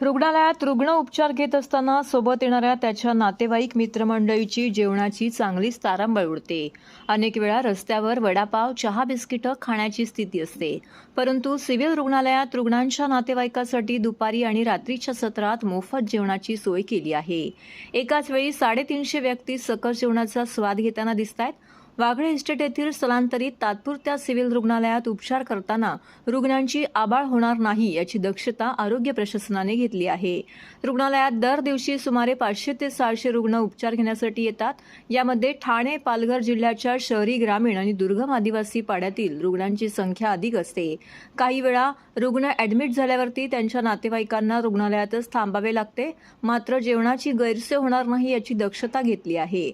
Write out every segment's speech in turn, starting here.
रुग्णालयात रुग्ण उपचार घेत असताना सोबत येणाऱ्या त्याच्या नातेवाईक मित्रमंडळीची जेवणाची चांगलीच तारांबळ उडते. अनेक वेळा रस्त्यावर वडापाव चहा बिस्किटं खाण्याची स्थिती असते. परंतु सिव्हिल रुग्णालयात रुग्णांच्या नातेवाईकासाठी दुपारी आणि रात्रीच्या सत्रात मोफत जेवणाची सोय केली आहे. एकाच वेळी साडेतीनशे व्यक्ती सकस जेवणाचा स्वाद घेताना दिसत आहेत वाघळे इस्टेट येथील स्थलांतरित तात्पुरत्या सिव्हिल रुग्णालयात उपचार करताना रुग्णांची आबाळ होणार नाही याची दक्षता आरोग्य प्रशासनाने घेतली आहे. रुग्णालयात दर दिवशी सुमारे पाचशे ते सहाशे रुग्ण उपचार घेण्यासाठी येतात. यामध्ये ठाणे पालघर जिल्ह्याच्या शहरी ग्रामीण आणि दुर्गम आदिवासी पाड्यातील रुग्णांची संख्या अधिक असते. काही वेळा रुग्ण ऍडमिट झाल्यावरती त्यांच्या नातेवाईकांना रुग्णालयातच थांबावे लागते. मात्र जेवणाची गैरसोय होणार नाही याची दक्षता घेतली आहे.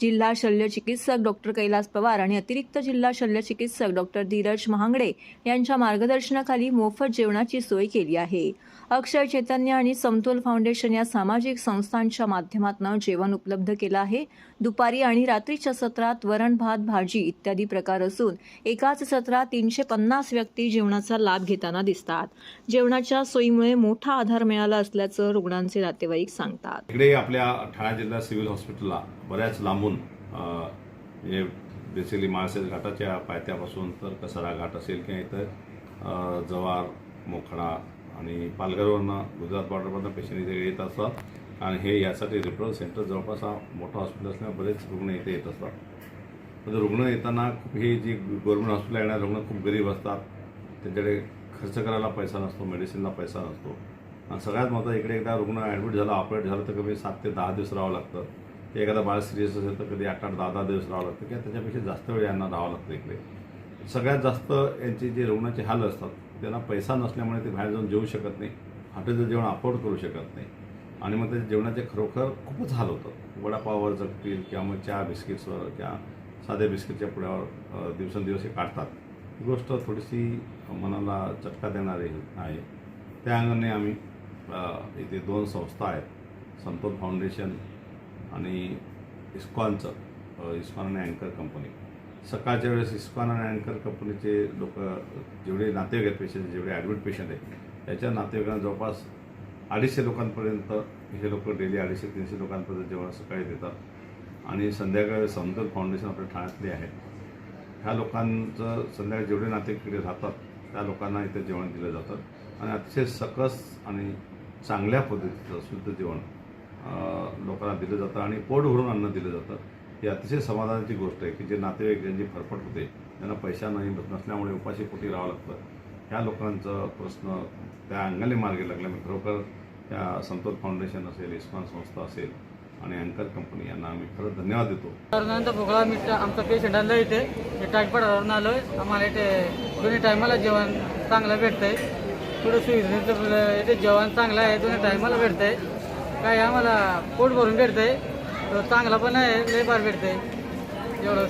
जिल्हा शल्यचिकित्सक डॉक्टर कैलास पवार आणि अतिरिक्त जिल्हा शल्य चिकित्सक डॉक्टर धीरज महांगडे यांच्या मार्गदर्शनाखाली मोफत जेवणाची सोय केली आहे. अक्षय चैतन्य आणि समतोल फाउंडेशन या सामाजिक संस्थांच्या माध्यमातून जेवण उपलब्ध केलं आहे. दुपारी आणि रात्रीच्या सत्रात वरण भात भाजी इत्यादी प्रकार असून एकाच सत्रात तीनशे पन्नास व्यक्ती जेवणाचा लाभ घेताना दिसतात. जेवणाच्या सोयीमुळे मोठा आधार मिळाला असल्याचं रुग्णांचे नातेवाईक सांगतात. इकडे आपल्या ठाणे जिल्हा सिव्हिल हॉस्पिटलला बऱ्याच लांबून बेसिकली माळशेज घाटाच्या पायथ्यापासून तर कसारा घाट असेल किंवा इथं जवार मोखडा आणि पालघरवरनं गुजरात बॉर्डरवरनं पेशंट इथे येत असतात. आणि हे यासाठी रेफरल सेंटर जवळपास हा मोठा हॉस्पिटल असल्यामुळे बरेच रुग्ण इथे येत असतात. म्हणजे रुग्ण येताना खूप हे जी गव्हर्मेंट हॉस्पिटल येणारे रुग्ण खूप गरीब असतात. त्यांच्याकडे खर्च करायला पैसा नसतो मेडिसिनला पैसा नसतो. आणि सगळ्यात महत्त्वाचं इकडे एकदा रुग्ण ॲडमिट झाला ऑपरेट झालं तर कमी सात ते दहा दिवस राहावं लागतं. एखादा बाळ सिरियस असेल तर कधी आठ आठ दहा दहा दिवस राहावं लागतं. किंवा त्याच्यापेक्षा जास्त वेळ यांना राहावं लागतं इकडे. सगळ्यात जास्त यांचे जे रुग्णाचे हाल असतात त्यांना पैसा नसल्यामुळे ते बाहेर जाऊन जेवू शकत नाही. हॉटेलचं जेवण अफोर्ड करू शकत नाही. आणि मग त्याच्या जेवणाचे खरोखर खूपच हाल होतं वडापाववर जगतील किंवा मग चहा बिस्किट्सवर किंवा साध्या बिस्किटच्या पुड्यावर दिवसेंदिवस हे काढतात. ही गोष्ट थोडीशी मनाला चटका देणारी आहे. त्या अंगाने आम्ही इथे दोन संस्था आहेत. संतोष फाउंडेशन आणि इस्कॉनचं इस्कॉन आणि अँकर कंपनी. सकाळच्या वेळेस इस्कॉन आणि अँकर कंपनीचे लोक जेवढे नातेवाईक आहेत पेशंट जेवढे ॲडमिट पेशंट आहेत त्याच्या नातेवाईकांना जवळपास अडीचशे लोकांपर्यंत हे लोक डेली अडीचशे तीनशे लोकांपर्यंत जेवण सकाळी देतात. आणि संध्याकाळी समतल फाउंडेशन आपल्या ठाण्यातली आहे ह्या लोकांचं संध्याकाळी जेवढे नातेवाईक राहतात त्या लोकांना इथं जेवण दिलं जातं. आणि अतिशय सकस आणि चांगल्या पद्धतीचं शुद्ध जेवण लोकांना दिलं जातं आणि पोट भरून अन्न दिलं जातं. ही अतिशय समाधानाची गोष्ट आहे की जे नातेवाईक ज्यांची फरफट होते त्यांना पैसा नाही नसल्यामुळे उपाशी पोटी राहावं लागतं. ह्या लोकांचं प्रश्न त्या अंगाने मार्गी लागला. मी खरोखर त्या संतोष फाउंडेशन असेल इस्मान संस्था असेल आणि अँकर कंपनी यांना आम्ही खरं धन्यवाद देतो. नंतर भोगळा मी आमचा पेशंट आणला इथे. हे टाईटपाडावरून आलो आहे आम्हाला इथे दोन्ही टायमाला जेवण चांगलं भेटतंय. थोडं सुविधेचं इथे जेवण चांगलं आहे दोन्ही टायमाला भेटतंय. काय आम्हाला पोट भरून भेटतंय. चांगला पण आहे लय बार भेटतंय. एवढं